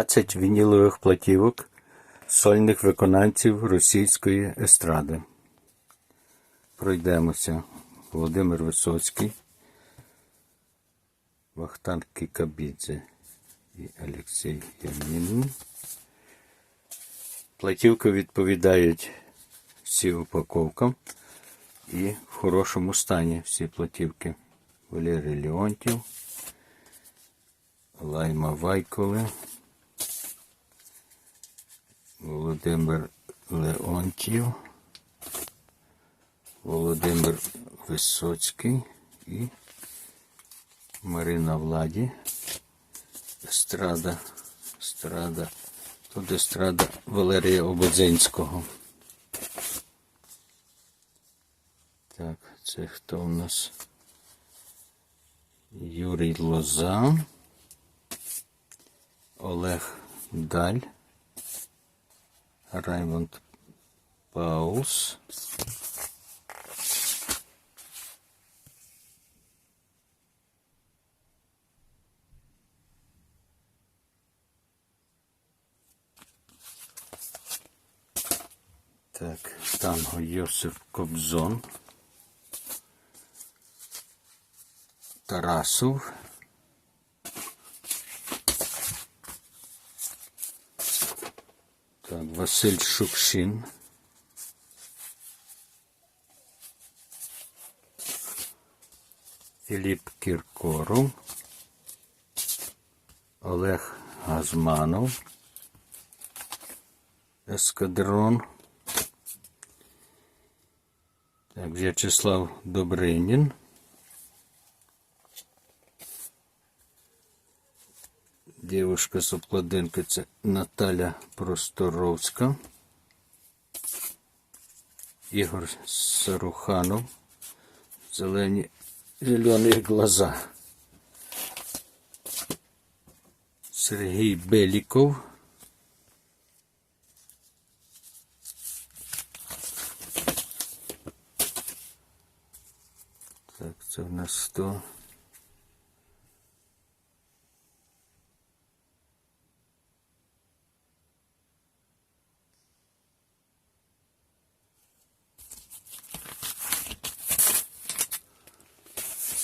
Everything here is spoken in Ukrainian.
20 вінілових платівок сольних виконавців російської естради. Пройдемося. Володимир Висоцький, Вахтанг Кікабідзе і Олексій Єрмін. Платівки відповідають всі упаковкам і в хорошому стані всі платівки. Валерій Леонтів, Лайма Вайколи, Володимир Леонтів, Володимир Висоцький і Марина Владі. Естрада, Естрада, тут Естрада Валерія Ободзинського. Так, це хто у нас? Юрій Лоза, Олег Даль, Раймонд Паус. Так, танго Йосип Кобзон. Тарасов. Так, Василь Шукшин. Філіп Кіркоров. Олег Газманов. Ескадрон. Так, В'ячеслав Добринін. Дівушка з обкладинки це Наталя Просторовська. Ігор Саруханов. Зелені зелені глаза. Сергій Беліков. Так, це в нас 100.